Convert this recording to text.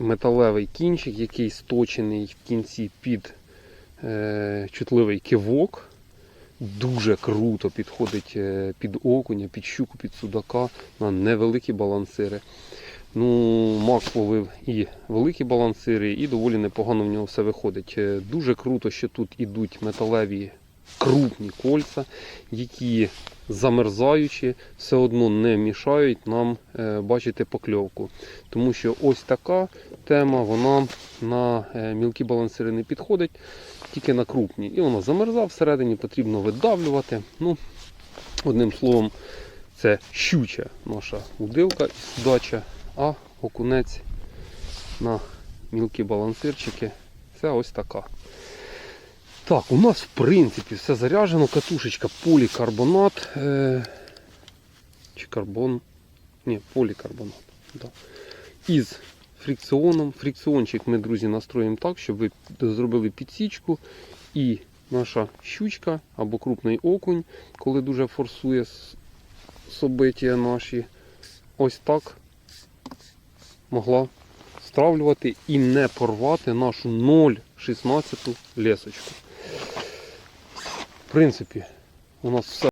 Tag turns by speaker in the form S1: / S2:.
S1: металевий кінчик, який сточений в кінці під е, чутливий кивок. Дуже круто підходить е, під окуня, під щуку, під судака на невеликі балансири. Ну, Макс ловив і великі балансири, і доволі непогано в нього все виходить. Е, Дуже круто, що тут ідуть металеві крупні кольця, які замерзаючи, все одно не мішають нам е, бачити покльовку. Тому що ось така тема, вона на е, мілкі балансири не підходить, тільки на крупні. І вона замерзла, всередині потрібно видавлювати. Ну, одним словом, це щуча наша удилка і судача, а окунець на мілкі балансирчики. Це ось така. Так, у нас в принципі все заряджено. Катушечка полікарбонат. Е, чи карбон? Ні, полікарбонат. Да. Із фрикціоном. Фрикціончик ми, друзі, настроїмо так, щоб ви зробили підсічку. І наша щучка або крупний окунь, коли дуже форсує собиття наші, ось так могла стравлювати і не порвати нашу 0,16 лесочку. В принципі, у нас все